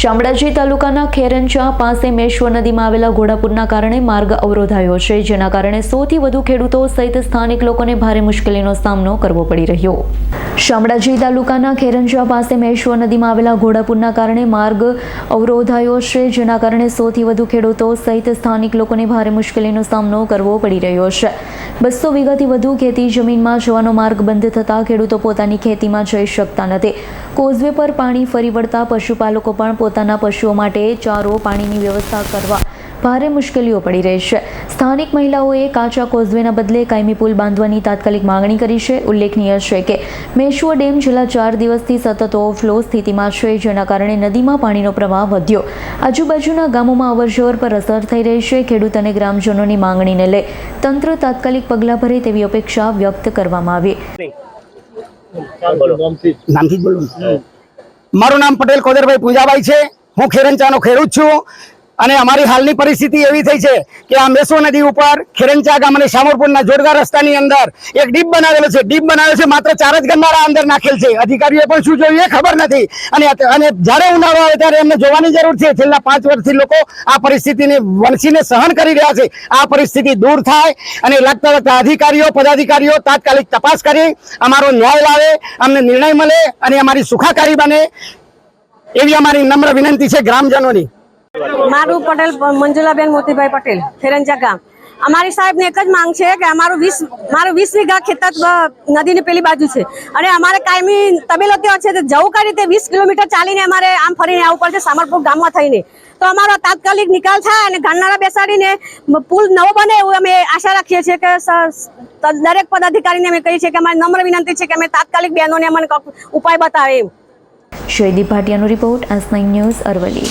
શામળાજી તાલુકાના ખેરંચા પાસે મેશ્વર નદીમાં આવેલા ઘોડાપુરના કારણે માર્ગ અવરોધાયો છે, જેના કારણે સૌથી વધુ ખેડૂતો સહિત સ્થાનિક લોકોને ભારે મુશ્કેલીનો સામનો કરવો પડી રહ્યો. શામળાજી તાલુકાના ખેરંજા પાસે મેશ્વર નદીમાં આવેલા ઘોડાપુરના કારણે માર્ગ અવરોધાયો છે, જેના કારણે સૌથી વધુ ખેડૂતો સહિત સ્થાનિક લોકોને ભારે મુશ્કેલીનો સામનો કરવો પડી રહ્યો છે. બસો વીઘાથી વધુ ખેતી જમીનમાં જવાનો માર્ગ બંધ થતાં ખેડૂતો પોતાની ખેતીમાં જઈ શકતા નથી. કોઝવે પર પાણી ફરી વળતા પશુપાલકો પણ પોતાના પશુઓ માટે ચારો પાણીની વ્યવસ્થા કરવા ભારે મુશ્કેલીઓ પડી રહી છે. સ્થાનિક મહિલાઓએ કાચા કોઝવેના બદલે કાયમી પુલ બાંધવાની તાત્કાલિક માંગણી કરી છે. ઉલ્લેખનીય છે કે મેશ્વો ડેમ છેલ્લા ચાર દિવસથી સતત ઓવરફ્લો સ્થિતિમાં છે, જેના કારણે નદીમાં પાણીનો પ્રવાહ વધ્યો. આજુબાજુના ગામોમાં અવરજવર પર અસર થઈ રહી છે. ખેડૂત અને ગ્રામજનોની માંગણીને લઈ તંત્ર તાત્કાલિક પગલાં ભરે તેવી અપેક્ષા વ્યક્ત કરવામાં આવી. બોલું. મારું નામ પટેલ કોદરભાઈ પૂજાભાઈ છે. હું ખેરંચાનો ખેડૂત છું. અને અમારી હાલની પરિસ્થિતિ એવી થઈ છે કે આ મેસો નદી ઉપર ખેરંચા ગામ અને શામરપુરના જોડગા રસ્તાની અંદર એક ડીપ બનાવેલો છે. ડીપ બનાવેલો છે માત્ર ચાર જ ગંદારા અંદર નાખેલ છે. અધિકારીઓ પણ શું જોયું એ ખબર નથી. અને અને જ્યારે ઉનાળો આવે ત્યારે એમને જોવાની જરૂર છે. છેલ્લા પાંચ વર્ષથી લોકો આ પરિસ્થિતિને વંશીને સહન કરી રહ્યા છે. આ પરિસ્થિતિ દૂર થાય અને લાગતા લાગતા અધિકારીઓ, પદાધિકારીઓ તાત્કાલિક તપાસ કરી. અમારો ન્યાય લાવે, અમને નિર્ણય મળે અને અમારી સુખાકારી બને. એવી અમારી નમ્ર વિનંતી છે ગ્રામજનોની. મારું પટેલ મંજુલાબેન મોતીભાઈ પટેલ, ફેરંજા ગામ. અમારી સાહેબને એક જ માંગ છે કે અમારું વીસ, મારું વીસ વીઘા ખેતર નદીની પેલી બાજુ છે. અને અમારે કાયમી તબેલો ત્યાં છે જવું કઈ રીતે વીસ કિલોમીટર ચાલીને અમારે આમ ફરીને આવવું પડશે, સામરપુર ગામમાં થઈને. તો અમારો તાત્કાલિક નિકાલ થાય અને ગાંડનારા બેસાડીને પુલ નવો બને એવું અમે આશા રાખીએ છીએ કે દરેક પદાધિકારીને અમે કહીએ છીએ કે અમારી નમ્ર વિનંતી છે કે અમે તાત્કાલિક બહેનોને અમને ઉપાય બતાવે એમ. જયદીપ ભાટિયાનો રિપોર્ટ એસ ન્યૂઝ અરવલ્લી.